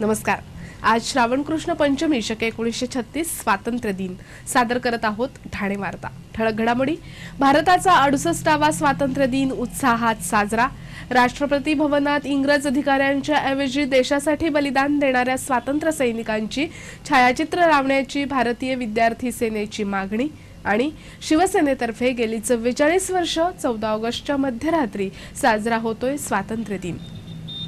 नमस्कार. आज श्रावण कृष्ण पंचमी शके एकोणीसशे छत्तीस स्वातंत्र्य दिन. सादर करत आहोत ठाणे वार्ता. ठळक घडामोडी. भारताचा अडुसष्टावा स्वातंत्र्य दिन उत्साहात साजरा. राष्ट्रपती भवनात इंग्रज अधिकाऱ्यांच्या ऐवजी देशासाठी बलिदान देणाऱ्या स्वातंत्र्य सैनिकांची छायाचित्र लावण्याची भारतीय विद्यार्थी सेनेची मागणी आणि शिवसेनेतर्फे गेली चव्वेचाळीस वर्ष चौदा ऑगस्टच्या मध्यरात्री साजरा होतोय स्वातंत्र्य दिन.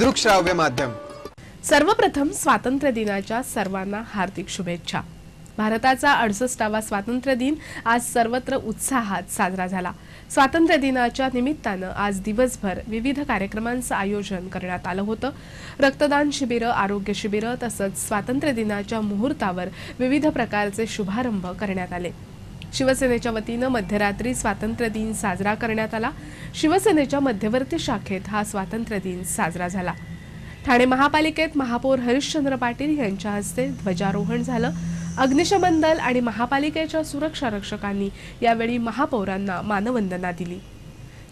दृकश्राव्य माध्यम. सर्वप्रथम स्वातंत्र्य दिनाच्या सर्वांना हार्दिक शुभेच्छा. भारताचा अडसष्टावा स्वातंत्र्य दिन आज सर्वत्र उत्साहात साजरा झाला. स्वातंत्र्य दिनाच्या निमित्तानं आज दिवसभर विविध कार्यक्रमांचं आयोजन करण्यात आलं होतं. रक्तदान शिबिरं आरोग्य शिबिरं तसंच स्वातंत्र्य दिनाच्या मुहूर्तावर विविध प्रकारचे शुभारंभ करण्यात आले. शिवसेनेच्या वतीनं मध्यरात्री स्वातंत्र्य दिन साजरा करण्यात आला. शिवसेनेच्या मध्यवर्ती शाखेत हा स्वातंत्र्य दिन साजरा झाला. ठाणे महापालिकेत महापौर हरिश्चंद्र पाटील यांच्या हस्ते ध्वजारोहण झालं. अग्निशमन दल आणि महापालिकेच्या सुरक्षा रक्षकांनी यावेळी महापौरांना मानवंदना दिली.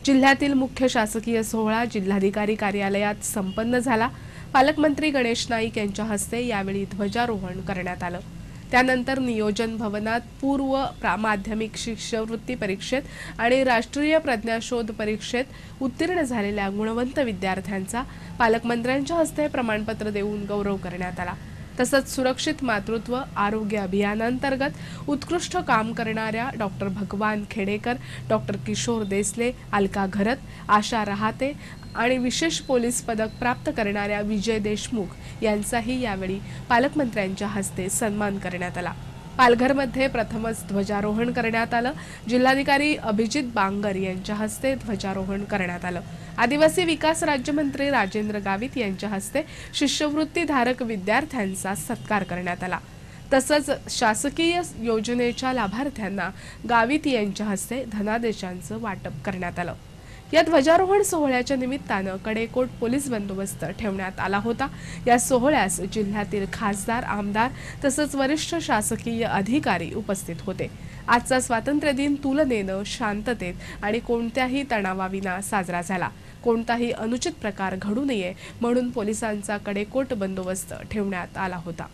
जिल्ह्यातील मुख्य शासकीय सोहळा जिल्हाधिकारी कार्यालयात संपन्न झाला. पालकमंत्री गणेश नाईक यांच्या हस्ते यावेळी ध्वजारोहण करण्यात आलं. त्यानंतर नियोजन भवनात पूर्व प्रा माध्यमिक शिष्यवृत्ती परीक्षेत आणि राष्ट्रीय प्रज्ञाशोध परीक्षेत उत्तीर्ण झालेल्या गुणवंत विद्यार्थ्यांचा पालकमंत्र्यांच्या हस्ते प्रमाणपत्र देऊन गौरव करण्यात आला. तसंच सुरक्षित मातृत्व आरोग्य अभियानांतर्गत उत्कृष्ट काम करणाऱ्या डॉक्टर भगवान खेडेकर डॉक्टर किशोर देसले अलका घरत आशा रहाते आणि विशेष पोलीस पदक प्राप्त करणाऱ्या विजय देशमुख यांचाही यावेळी पालकमंत्र्यांच्या हस्ते सन्मान करण्यात आला. पालघरमध्ये प्रथमच ध्वजारोहण करण्यात आलं. जिल्हाधिकारी अभिजित बांगर यांच्या हस्ते ध्वजारोहण करण्यात आलं. आदिवासी विकास राज्यमंत्री राजेंद्र गावित यांच्या हस्ते शिष्यवृत्तीधारक विद्यार्थ्यांचा सत्कार करण्यात आला. तसंच शासकीय योजनेच्या लाभार्थ्यांना गावित यांच्या हस्ते धनादेशांचं वाटप करण्यात आलं. या ध्वजारोहण सोहळ्याच्या निमित्तानं कडेकोट पोलीस बंदोबस्त ठेवण्यात आला होता. या सोहळ्यास जिल्ह्यातील खासदार आमदार तसंच वरिष्ठ शासकीय अधिकारी उपस्थित होते. आजचा स्वातंत्र्य दिन तुलनेनं शांततेत आणि कोणत्याही तणावाविना साजरा झाला. कोणताही अनुचित प्रकार घडू नये म्हणून पोलिसांचा कडेकोट बंदोबस्त ठेवण्यात आला होता.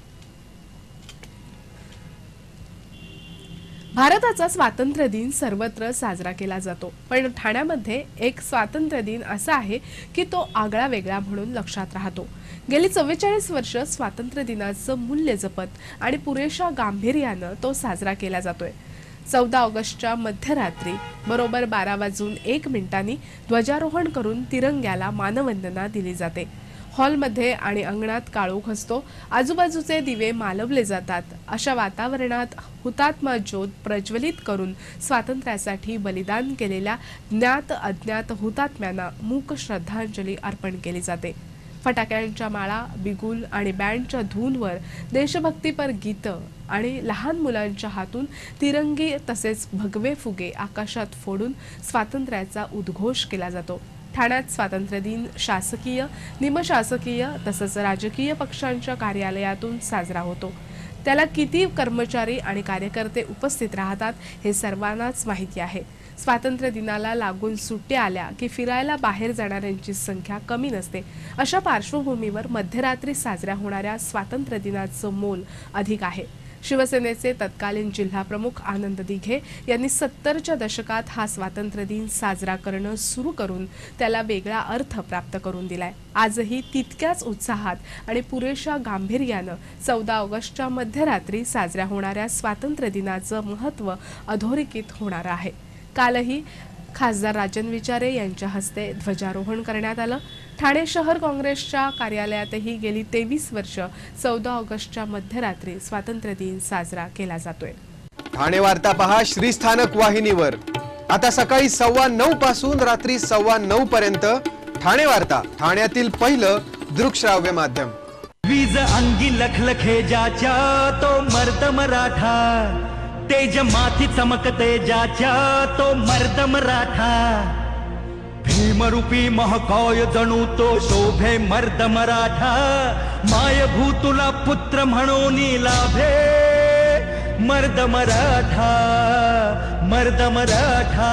भारताचा स्वातंत्र्य दिन सर्वत्र साजरा केला जातो. पण ठाण्यामध्ये एक स्वातंत्र्य दिन असा आहे की तो आगळा वेगळा म्हणून लक्षात राहतो. गेली चव्वेचाळीस वर्ष स्वातंत्र्य दिनाचं मूल्य जपत आणि पुरेशा गांभीर्यानं तो साजरा केला जातोय. चौदा ऑगस्टच्या मध्यरात्री बरोबर बारा वाजून एक मिनिटांनी ध्वजारोहण करून तिरंग्याला मानवंदना दिली जाते. हॉलमध्ये आणि अंगणात काळोख असतो आजूबाजूचे दिवे मालवले जातात. अशा वातावरणात हुतात्मा ज्योत प्रज्वलित करून स्वातंत्र्यासाठी बलिदान केलेल्या ज्ञात अज्ञात हुतात्म्यांना मूक श्रद्धांजली अर्पण केली जाते. फटाक्यांच्या माळा बिगुल आणि बँडच्या धूनवर देशभक्तीपर गीतं आणि लहान मुलांच्या हातून तिरंगी तसेच भगवे फुगे आकाशात फोडून स्वातंत्र्याचा उद्घोष केला जातो. ठाण्यात स्वातंत्र्य दिन शासकीय निमशासकीय तसंच राजकीय पक्षांच्या कार्यालयातून साजरा होतो. त्याला किती कर्मचारी आणि कार्यकर्ते उपस्थित राहतात हे सर्वांनाच माहिती आहे. स्वातंत्र्य दिनाला लागून सुट्ट्या आल्या की फिरायला बाहेर जाणाऱ्यांची संख्या कमी नसते. अशा पार्श्वभूमीवर मध्यरात्री साजऱ्या होणाऱ्या स्वातंत्र्य दिनाचं मोल अधिक आहे. शिवसेनेचे तत्कालीन जिल्हाप्रमुख आनंद दिघे यांनी सत्तरच्या दशकात हा स्वातंत्र्य दिन साजरा करणं सुरू करून त्याला वेगळा अर्थ प्राप्त करून दिलाय. आजही तितक्याच उत्साहात आणि पुरेशा गांभीर्यानं चौदा ऑगस्टच्या मध्यरात्री साजऱ्या होणाऱ्या स्वातंत्र्य दिनाचं महत्त्व अधोरेखित होणार आहे. कालही खासदार राजन विचारे यांच्या हस्ते ध्वजारोहण करण्यात आलं. ठाणे शहर काँग्रेसच्या कार्यालयातही गेली तेवीस वर्ष चौदा ऑगस्टच्या मध्यरात्री स्वातंत्र्य दिन साजरा केला जातोय. ठाणे वार्ता पहा श्रीस्थानक वाहिनीवर. आता सकाळी सव्वा नऊ पासून रात्री सव्वा नऊ पर्यंत ठाणे वार्ता ठाण्यातील पहिलं दृकश्राव्य माध्यम. वीज अंगी लखलखे ज्याच्या तो मर्द मराठा. तेज माथी चमकते ज्याच्या तो मर्द मराठा. भीमरूपी महाकाय जणू तो शोभे मर्द मराठा. माय भूतुला पुत्र म्हणून लाभे मर्द मराठा मर्द मराठा.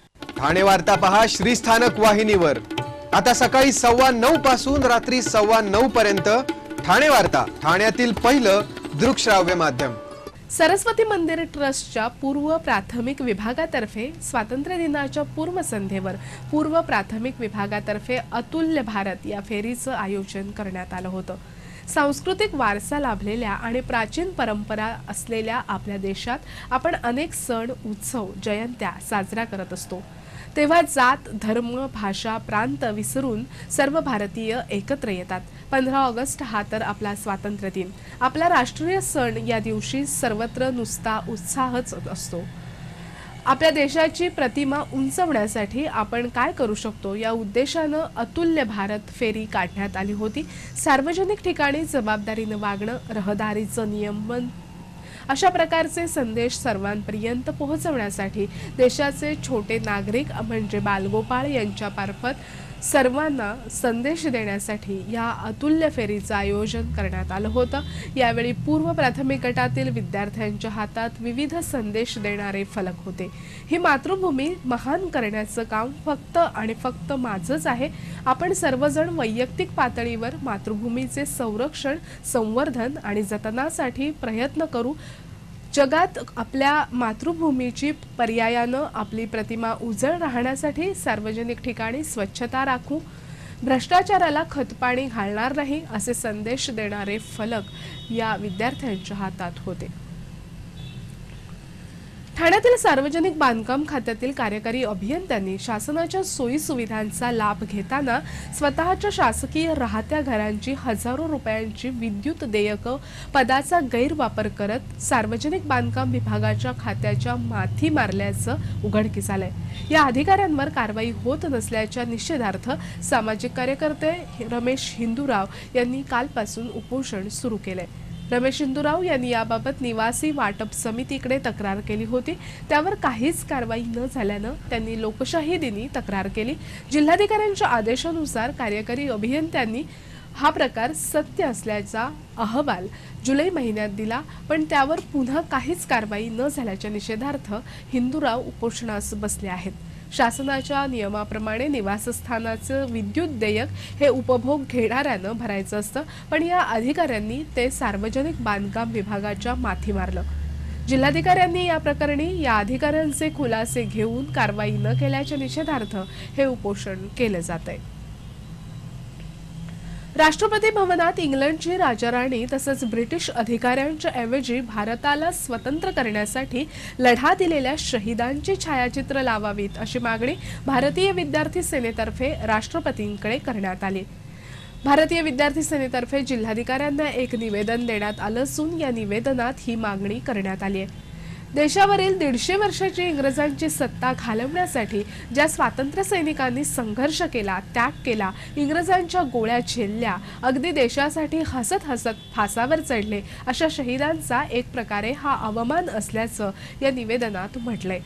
ठाणे वार्ता पहा श्रीस्थानक वाहिनीवर. आता सकाळी सव्वा नऊ पासून रात्री सव्वा नऊ पर्यंत ठाणे वार्ता ठाण्यातील पहिलं दृकश्राव्य माध्यम. सरस्वती मंदिर ट्रस्टच्या पूर्व प्राथमिक विभागातर्फे स्वातंत्र्य दिनाच्या पूर्वसंध्येवर पूर्व प्राथमिक विभागातर्फे अतुल्य भारत या फेरीचं आयोजन करण्यात आलं होतं. सांस्कृतिक वारसा लाभलेल्या आणि प्राचीन परंपरा असलेल्या आपल्या देशात आपण अनेक सण उत्सव जयंत्या साजरा करत असतो. तेव्हा जात धर्म भाषा प्रांत विसरून सर्व भारतीय एकत्र येतात. पंधरा ऑगस्ट हा तर आपला स्वातंत्र्य दिन. आपला राष्ट्रीय सण या दिवशी सर्वत्र नुसता उत्साहच असतो. आपल्या देशाची प्रतिमा उंचवण्यासाठी आपण काय करू शकतो या उद्देशानं अतुल्य भारत फेरी काढण्यात आली होती. सार्वजनिक ठिकाणी जबाबदारीनं वागणं रहदारीचं नियमन अशा प्रकारचे संदेश सर्वांपर्यंत पोहोचवण्यासाठी देशाचे छोटे नागरिक म्हणजे बालगोपाळ यांच्यामार्फत सर्वांना संदेश देण्यासाठी या अतुल्य फेरीचं आयोजन करण्यात आलं होतं. यावेळी पूर्व प्राथमिक गटातील विद्यार्थ्यांच्या हातात विविध संदेश देणारे फलक होते. ही मातृभूमी महान करण्याचं काम फक्त आणि फक्त माझंच आहे. आपण सर्वजण वैयक्तिक पातळीवर मातृभूमीचे संरक्षण संवर्धन आणि जतनासाठी प्रयत्न करू. जगात आपल्या मातृभूमीची पर्यायानं आपली प्रतिमा उजळ राहण्यासाठी सार्वजनिक ठिकाणी स्वच्छता राखू भ्रष्टाचाराला खतपाणी घालणार नाही असे संदेश देणारे फलक या विद्यार्थ्यांच्या हातात होते. ठाण्यातील सार्वजनिक बांधकाम खात्यातील कार्यकारी अभियंत्यांनी शासनाच्या सोयी सुविधांचा लाभ घेताना स्वतःच्या शासकीय राहत्या घरांची हजारो रुपयांची विद्युत देयकं पदाचा गैरवापर करत सार्वजनिक बांधकाम विभागाच्या खात्याच्या माथी मारल्याचं उघडकीस आलंय. या अधिकाऱ्यांवर कारवाई होत नसल्याच्या निषेधार्थ सामाजिक कार्यकर्ते रमेश हिंदूराव यांनी कालपासून उपोषण सुरू केलंय. रमेश इंदुराव यांनी याबाबत निवासी वाटप समितीकडे तक्रार केली होती. त्यावर काहीच कारवाई न झाल्यानं त्यांनी लोकशाही दिनी तक्रार केली. जिल्हाधिकाऱ्यांच्या आदेशानुसार कार्यकारी अभियंत्यांनी हा प्रकार सत्य असल्याचा अहवाल जुलै महिन्यात दिला पण त्यावर पुन्हा काहीच कारवाई न झाल्याच्या निषेधार्थ हिंदूराव उपोषणास बसले आहेत. शासनाच्या नियमाप्रमाणे निवासस्थानाचं विद्युत देयक हे उपभोग घेणाऱ्यानं भरायचं असतं. पण या अधिकाऱ्यांनी ते सार्वजनिक बांधकाम विभागाच्या माथी मारलं. जिल्हाधिकाऱ्यांनी या प्रकरणी या अधिकाऱ्यांचे खुलासे घेऊन कारवाई न केल्याच्या निषेधार्थ हे उपोषण केलं जात आहे राष्ट्रपती भवनात इंग्लंडची राजाराणी तसंच ब्रिटिश अधिकाऱ्यांच्या ऐवजी भारताला स्वतंत्र करण्यासाठी लढा दिलेल्या शहीदांची छायाचित्र लावावीत अशी मागणी भारतीय विद्यार्थी सेनेतर्फे राष्ट्रपतींकडे करण्यात आली. भारतीय विद्यार्थी सेनेतर्फे जिल्हाधिकाऱ्यांना एक निवेदन देण्यात आलं असून या निवेदनात ही मागणी करण्यात आली आहे. देशावरील दीडशे वर्षाची इंग्रजांची सत्ता घालवण्यासाठी ज्या स्वातंत्र्य सैनिकांनी संघर्ष केला त्याग केला इंग्रजांच्या गोळ्या झेलल्या अगदी देशासाठी हसत हसत फासावर चढले अशा शहीदांचा एक प्रकारे हा अवमान असल्याचं या निवेदनात म्हटलंय.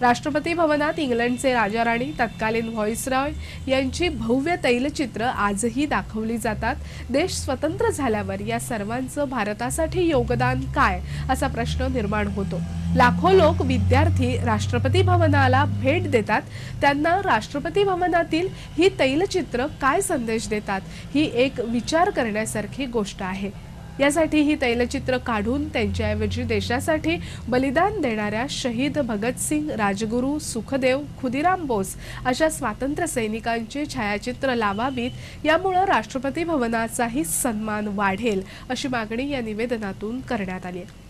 राष्ट्रपती भवनात इंग्लंडचे राजाराणी तत्कालीन व्हॉइसरॉय यांची भव्य तैलचित्र आजही दाखवली जातात. देश स्वतंत्र झाल्यावर या सर्वांचं भारतासाठी योगदान काय? असा प्रश्न निर्माण होतो. लाखो लोक विद्यार्थी राष्ट्रपती भवनाला भेट देतात. त्यांना राष्ट्रपती भवनातील ही तैलचित्र काय संदेश देतात? ही एक विचार करण्यासारखी गोष्ट आहे. यासाठी ही तैलचित्र काढून त्यांच्याऐवजी देशासाठी बलिदान देणाऱ्या शहीद भगतसिंग राजगुरू सुखदेव खुदिराम बोस अशा स्वातंत्र्य सैनिकांची छायाचित्र लावावीत. यामुळं राष्ट्रपती भवनाचाही सन्मान वाढेल अशी मागणी या निवेदनातून करण्यात आली आहे.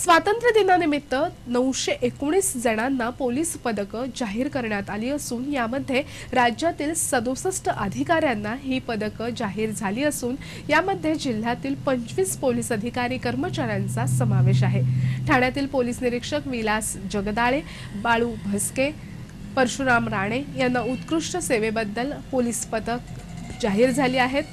स्वातंत्र्य दिनानिमित्त नऊशे एकोणीस जणांना पोलीस पदकं जाहीर करण्यात आली असून यामध्ये राज्यातील सदुसष्ट अधिकाऱ्यांना ही पदकं जाहीर झाली असून यामध्ये जिल्ह्यातील पंचवीस पोलीस अधिकारी कर्मचाऱ्यांचा समावेश आहे. ठाण्यातील पोलीस निरीक्षक विलास जगदाळे बाळू भस्के परशुराम राणे यांना उत्कृष्ट सेवेबद्दल पोलीस पदक जाहीर झाली आहेत.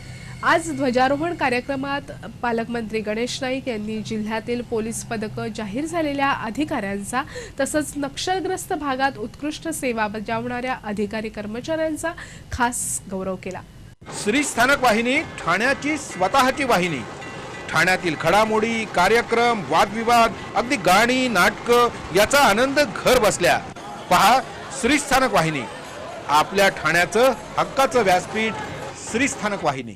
आज ध्वजारोहण कार्यक्रमात पालकमंत्री गणेश नाईक यांनी जिल्ह्यातील पोलीस पदकं जाहीर झालेल्या अधिकाऱ्यांचा तसंच नक्षलग्रस्त भागात उत्कृष्ट सेवा बजावणाऱ्या अधिकारी कर्मचाऱ्यांचा खास गौरव केला. श्री स्थानक वाहिनी ठाण्याची स्वतःची वाहिनी. ठाण्यातील घडामोडी कार्यक्रम वादविवाद अगदी गाणी नाटकं याचा आनंद घर बसल्या. पहा श्री स्थानक वाहिनी. आपल्या ठाण्याचं हक्काचं व्यासपीठ श्री स्थानक वाहिनी.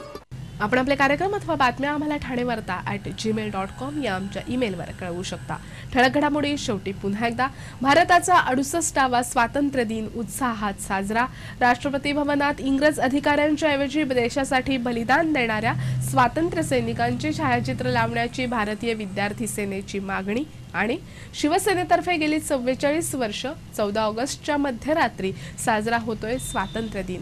आपण आपले कार्यक्रम अथवा बातम्या आम्हाला ठाणे वार्ता ॲट जीमेल डॉट कॉम या आमच्या ईमेलवर कळवू शकता. ठळक घडामोडी शेवटी पुन्हा एकदा. भारताचा अडुसष्टावा स्वातंत्र्य दिन उत्साहात साजरा. राष्ट्रपती भवनात इंग्रज अधिकाऱ्यांच्या ऐवजी देशासाठी बलिदान देणाऱ्या स्वातंत्र्य सैनिकांची छायाचित्र लावण्याची भारतीय विद्यार्थी सेनेची मागणी आणि शिवसेनेतर्फे गेली चव्वेचाळीस वर्ष चौदा ऑगस्टच्या मध्यरात्री साजरा होतोय स्वातंत्र्य दिन.